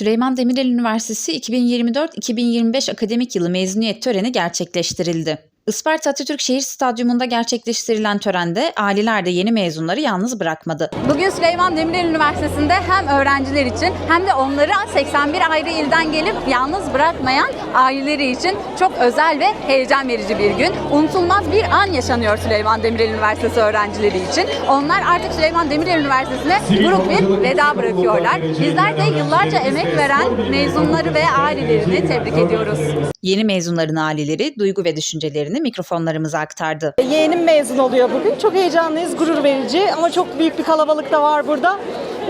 Süleyman Demirel Üniversitesi 2024-2025 akademik yılı mezuniyet töreni gerçekleştirildi. Isparta Atatürk Şehir Stadyumunda gerçekleştirilen törende aileler de yeni mezunları yalnız bırakmadı. Bugün Süleyman Demirel Üniversitesi'nde hem öğrenciler için hem de onları 81 ayrı ilden gelip yalnız bırakmayan aileleri için çok özel ve heyecan verici bir gün. Unutulmaz bir an yaşanıyor Süleyman Demirel Üniversitesi öğrencileri için. Onlar artık Süleyman Demirel Üniversitesi'ne grup bir veda bırakıyorlar. Bizler de yıllarca emek veren mezunları ve ailelerini tebrik ediyoruz. Yeni mezunların aileleri duygu ve düşüncelerini mikrofonlarımıza aktardı. Yeğenim mezun oluyor bugün. Çok heyecanlıyız, gurur verici ama çok büyük bir kalabalık da var burada.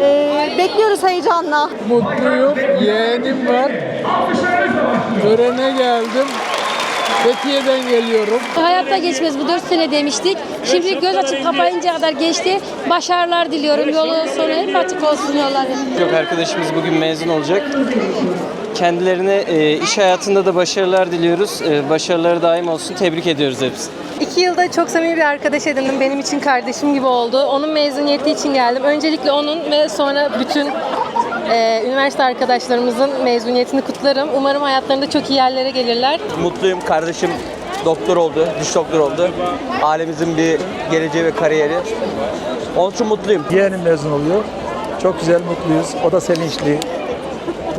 Ee, bekliyoruz heyecanla. mutluyum. Yeğenim var. Törene geldim. Fethiye'den geliyorum. Hayatta geçmez bu 4 sene demiştik. Şimdi göz açıp kapayınca kadar geçti. Başarılar diliyorum. Yolu sonu hep açık olsun yolları. Yok arkadaşımız bugün mezun olacak. Kendilerine e, iş hayatında da başarılar diliyoruz. E, başarıları daim olsun. Tebrik ediyoruz hepsini. İki yılda çok samimi bir arkadaş edindim. Benim için kardeşim gibi oldu. Onun mezuniyeti için geldim. Öncelikle onun ve sonra bütün e, üniversite arkadaşlarımızın mezuniyetini kutlarım. Umarım hayatlarında çok iyi yerlere gelirler. mutluyum. Kardeşim doktor oldu, diş doktor oldu. Ailemizin bir geleceği ve kariyeri. Onun için mutluyum. Yeğenim mezun oluyor. Çok güzel, mutluyuz. O da sevinçli.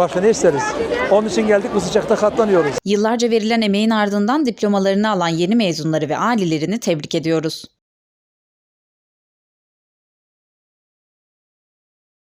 Başka ne isteriz? Onun için geldik, bu sıcakta katlanıyoruz. Yıllarca verilen emeğin ardından diplomalarını alan yeni mezunları ve ailelerini tebrik ediyoruz.